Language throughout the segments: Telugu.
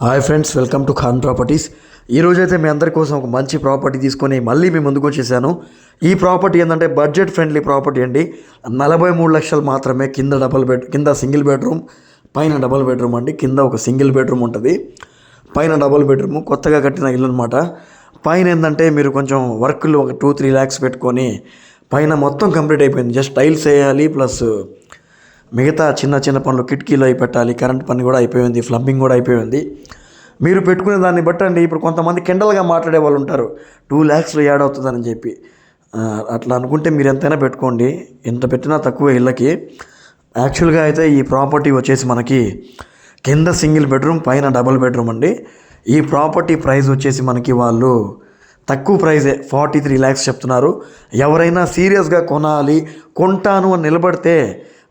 Hi friends welcome to Khan properties ఈరోజైతే మీ అందరి కోసం ఒక మంచి ప్రాపర్టీ తీసుకొని మళ్ళీ మీ ముందుకు వచ్చేసాను. ఈ ప్రాపర్టీ ఏంటంటే బడ్జెట్ ఫ్రెండ్లీ ప్రాపర్టీ అండి. నలభై మూడు లక్షలు మాత్రమే కింద డబల్ బెడ్ కింద సింగిల్ బెడ్రూమ్ పైన డబల్ బెడ్రూమ్ అండి. కింద ఒక సింగిల్ బెడ్రూమ్ ఉంటుంది. పైన డబల్ బెడ్రూమ్ కొత్తగా కట్టిన ఇల్లు అనమాట పైన ఏంటంటే మీరు కొంచెం వర్క్లు ఒక టూ త్రీ ల్యాక్స్ పెట్టుకొని పైన మొత్తం కంప్లీట్ అయిపోయింది. జస్ట్ టైల్స్ వేయాలి ప్లస్ మిగతా చిన్న చిన్న పనులు కిటికీలు అయి పెట్టాలి కరెంట్ పని కూడా అయిపోయింది ఫ్లంబింగ్ కూడా అయిపోయింది. మీరు పెట్టుకునే దాన్ని బట్టండి ఇప్పుడు కొంతమంది కిండల్గా మాట్లాడే వాళ్ళు ఉంటారు. టూ ల్యాక్స్లో యాడ్ అవుతుందని చెప్పి. అట్లా అనుకుంటే మీరు ఎంతైనా పెట్టుకోండి. ఎంత పెట్టినా తక్కువ ఇళ్ళకి. యాక్చువల్గా అయితే ఈ ప్రాపర్టీ వచ్చేసి మనకి కింద సింగిల్ బెడ్రూమ్ పైన డబుల్ బెడ్రూమ్ అండి. ఈ ప్రాపర్టీ ప్రైస్ వచ్చేసి మనకి వాళ్ళు తక్కువ ప్రైజే ఫార్టీ త్రీ ల్యాక్స్ చెప్తున్నారు. ఎవరైనా సీరియస్గా కొనాలి కొంటాను అని నిలబడితే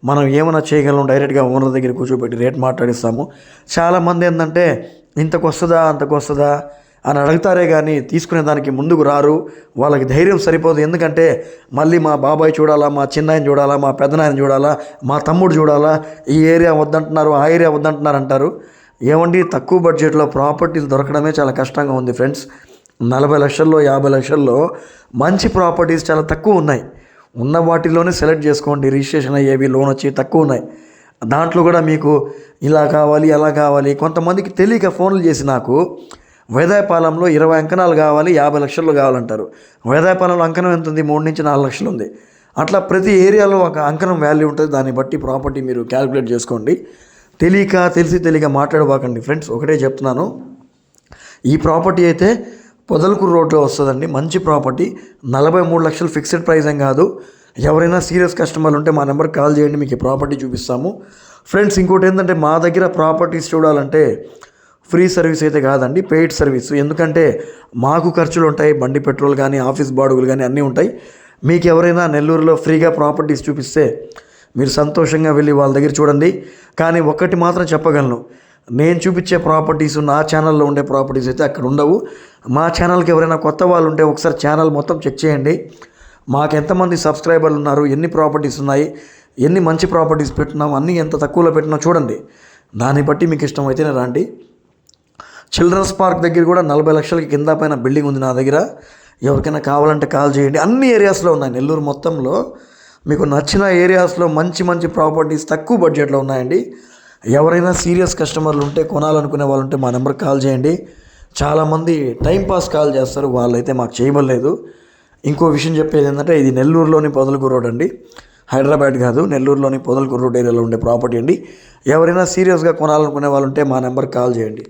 మనం ఏమైనా చేయగలం డైరెక్ట్గా ఓనర్ దగ్గర కూర్చోబెట్టి రేట్ మాట్లాడిస్తాము. చాలామంది ఏంటంటే ఇంతకు వస్తుందా అంతకు వస్తుందా? అని అడుగుతారే కానీ తీసుకునే దానికి ముందుకు రారు. వాళ్ళకి ధైర్యం సరిపోదు. ఎందుకంటే మళ్ళీ మా బాబాయ్ చూడాలా మా చిన్నాయన చూడాలా మా పెద్దనాయన చూడాలా మా తమ్ముడు చూడాలా ఈ ఏరియా వద్దంటున్నారు ఆ ఏరియా వద్దంటున్నారు అంటారు. ఏమండి తక్కువ బడ్జెట్లో ప్రాపర్టీలు దొరకడమే చాలా కష్టంగా ఉంది ఫ్రెండ్స్. నలభై లక్షల్లో యాభై లక్షల్లో మంచి ప్రాపర్టీస్ చాలా తక్కువ ఉన్నాయి. ఉన్న వాటిలోనే సెలెక్ట్ చేసుకోండి. రిజిస్ట్రేషన్ అయ్యేవి లోన్ వచ్చి తక్కువ ఉన్నాయి. దాంట్లో కూడా మీకు ఇలా కావాలి అలా కావాలి. కొంతమందికి తెలియక ఫోన్లు చేసి నాకు వేదాయపాలెంలో ఇరవై అంకణాలు కావాలి యాభై లక్షలు కావాలంటారు. వేదాయపాలెంలో అంకణం ఎంత ఉంది మూడు నుంచి నాలుగు లక్షలు ఉంది. అట్లా ప్రతి ఏరియాలో ఒక అంకణం వాల్యూ ఉంటుంది. దాన్ని బట్టి ప్రాపర్టీ మీరు క్యాలిక్యులేట్ చేసుకోండి. తెలియక తెలిసి తెలియక మాట్లాడబాకండి. ఫ్రెండ్స్ ఒకటే చెప్తున్నాను. ఈ ప్రాపర్టీ అయితే పొదలకూరు రోడ్లో వస్తుందండి. మంచి ప్రాపర్టీ. నలభై మూడు లక్షలు ఫిక్స్డ్ ప్రైస్ ఏం కాదు. ఎవరైనా సీరియస్ కస్టమర్లు ఉంటే మా నెంబర్కి కాల్ చేయండి మీకు ఈ ప్రాపర్టీ చూపిస్తాము. ఫ్రెండ్స్ ఇంకోటి ఏంటంటే మా దగ్గర ప్రాపర్టీస్ చూడాలంటే ఫ్రీ సర్వీస్ అయితే కాదండి పెయిడ్ సర్వీస్. ఎందుకంటే మాకు ఖర్చులు ఉంటాయి బండి పెట్రోల్ కానీ ఆఫీస్ బాడుగులు కానీ అన్నీ ఉంటాయి. మీకు ఎవరైనా నెల్లూరులో ఫ్రీగా ప్రాపర్టీస్ చూపిస్తే మీరు సంతోషంగా వెళ్ళి వాళ్ళ దగ్గర చూడండి. కానీ ఒక్కటి మాత్రం చెప్పగలను నేను చూపించే ప్రాపర్టీస్ నా ఛానల్లో ఉండే ప్రాపర్టీస్ అయితే అక్కడ ఉండవు. మా ఛానల్కి ఎవరైనా కొత్త వాళ్ళు ఉంటే ఒకసారి ఛానల్ మొత్తం చెక్ చేయండి. మాకు ఎంతమంది సబ్స్క్రైబర్లు ఉన్నారు ఎన్ని ప్రాపర్టీస్ ఉన్నాయి ఎన్ని మంచి ప్రాపర్టీస్ పెట్టినాం అన్నీ ఎంత తక్కువలో పెట్టినా చూడండి. దాన్ని బట్టి మీకు ఇష్టమైతేనే రండి. చిల్డ్రన్స్ పార్క్ దగ్గర కూడా నలభై లక్షలకి కింద పైన బిల్డింగ్ ఉంది నా దగ్గర. ఎవరికైనా కావాలంటే కాల్ చేయండి. అన్ని ఏరియాస్లో ఉన్నాయి. నెల్లూరు మొత్తంలో మీకు నచ్చిన ఏరియాస్లో మంచి మంచి ప్రాపర్టీస్ తక్కువ బడ్జెట్లో ఉన్నాయండి. ఎవరైనా సీరియస్ కస్టమర్లు ఉంటే కొనాలనుకునే వాళ్ళు ఉంటే మా నెంబర్కి కాల్ చేయండి. చాలామంది టైంపాస్ కాల్ చేస్తారు వాళ్ళైతే మాకు చేయబడలేదు. ఇంకో విషయం చెప్పేది ఏంటంటే ఇది నెల్లూరులోని పొదలకూరు రోడ్ అండి. హైదరాబాద్ కాదు నెల్లూరులోని పొదలకూరు రోడ్ ఏరియాలో ఉండే ప్రాపర్టీ అండి. ఎవరైనా సీరియస్గా కొనాలనుకునే వాళ్ళు ఉంటే మా నెంబర్కి కాల్ చేయండి.